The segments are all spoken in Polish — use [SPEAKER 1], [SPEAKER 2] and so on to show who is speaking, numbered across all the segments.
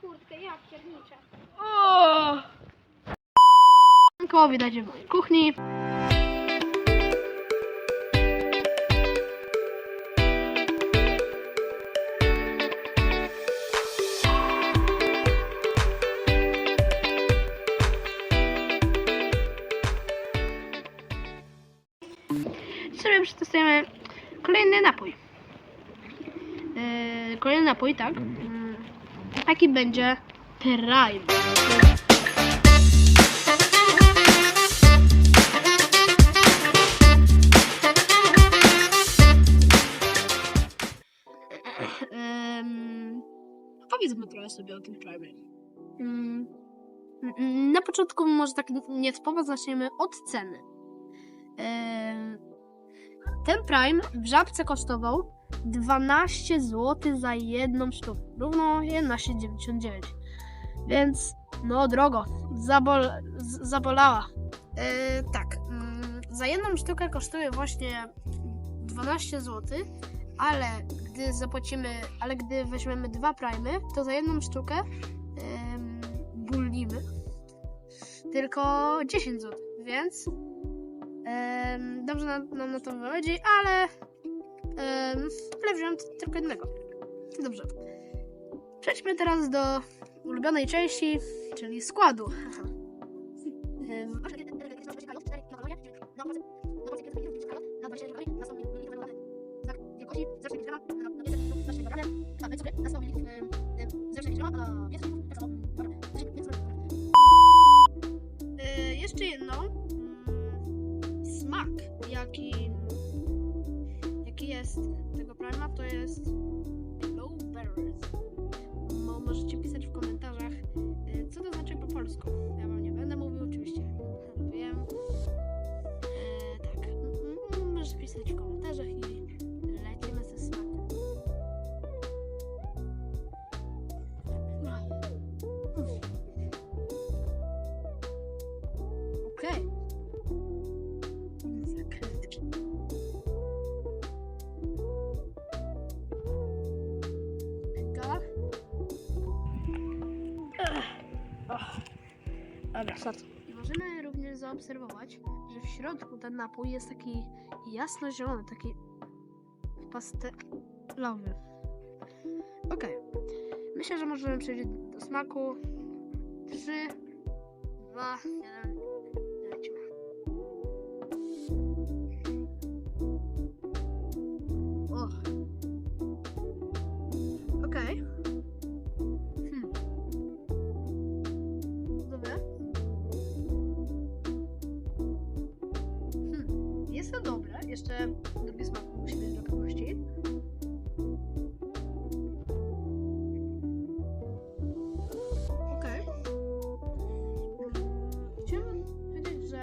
[SPEAKER 1] kurtkę, ja pierniczę.
[SPEAKER 2] O! Koło widać w mojej kuchni. Sobie przetestujemy kolejny napój. Yy, kolejny napój, tak. Taki będzie Prime. Em, powiedzmy trochę sobie o tym Prime. Mm, mm, Na początku może tak nietypowo zaczniemy od ceny. Ten Prime w żabce kosztował 12 zł za jedną sztukę. Równo 11,99. Więc no drogo. Zabol, zabolała. E, tak. mm, Za jedną sztukę kosztuje właśnie 12 zł, ale gdy zapłacimy, ale gdy weźmiemy dwa primy, to za jedną sztukę um, bullimy tylko 10 zł, więc dobrze nam, nam na to wychodzi, ale um, ale wziąłem tylko jednego. Dobrze. Przejdźmy teraz do ulubionej części, czyli składu. E, Jeszcze jedną. Smak, jaki, jaki jest tego prima, to jest blueberries. Mo, możecie pisać w komentarzach, e, co to znaczy po polsku. I możemy również zaobserwować, że w środku ten napój jest taki jasno-zielony, taki pastelowy. Okej. Myślę, że możemy przejść do smaku. 3, 2, 1. To dobre. Jeszcze drugi smak musi być dla pewności. Okej. Chciałabym powiedzieć, że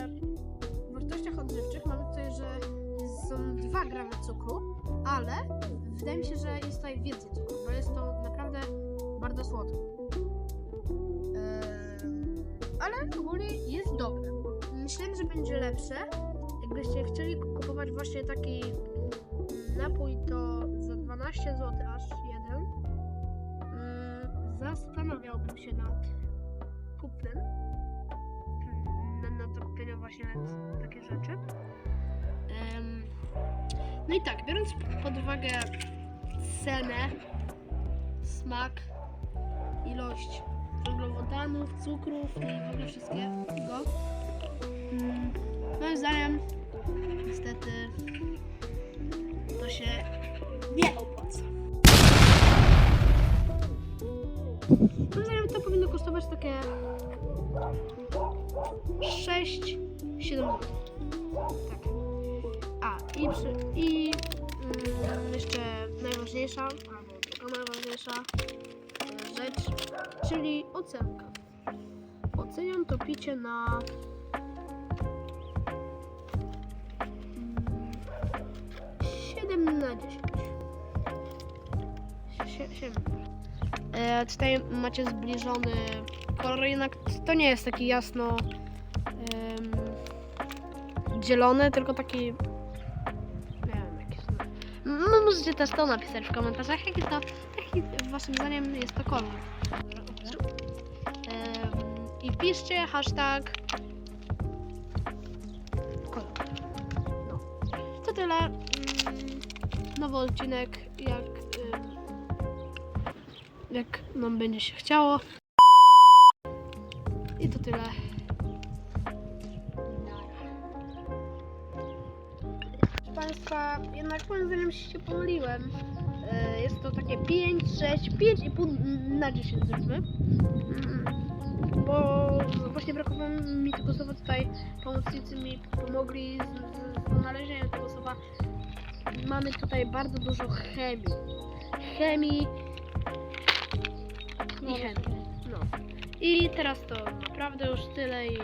[SPEAKER 2] w wartościach odżywczych mamy tutaj, że są 2 gramy cukru, ale wydaje mi się, że jest tutaj więcej cukru, bo jest to naprawdę bardzo słodkie. Em, ale ogólnie jest dobre. Myślałem, że będzie lepsze. Jakbyście chcieli kupować właśnie taki napój, to za 12 zł aż jeden. Em, Zastanawiałbym się nad kupnem. Na, na kupienie właśnie takie rzeczy. No i tak, biorąc pod uwagę cenę, smak, ilość węglowodanów, cukrów i w ogóle wszystkiego, mm, moim zdaniem niestety to się nie opłaca. Moim zdaniem to powinno kosztować takie 6-7 zł. Tak. A, i, przy, i mm, jeszcze najważniejsza, albo druga najważniejsza e, rzecz, czyli ocenka. Oceniam to picie na Sie- 7. E, tutaj macie zbliżony kolor, jednak to nie jest taki jasno em, zielony, tylko taki nie wiem jaki jest. No, możecie też to napisać w komentarzach, jaki to, jaki waszym zdaniem jest to kolor. i wpiszcie hashtag kolor. No. To tyle. Mm, Nowy odcinek, jak, jak nam będzie się chciało. I to tyle. Proszę Państwa, jednak moim zdaniem się pomyliłem. E, Jest to takie 5, 6, 5,5 na 10 zróbmy. Bo właśnie brakowało mi tego słowa tutaj. Pomocnicy mi pomogli z, z, z znalezieniem tego słowa. Mamy tutaj bardzo dużo chemii. Chemii i chemii. No. I teraz to naprawdę już tyle i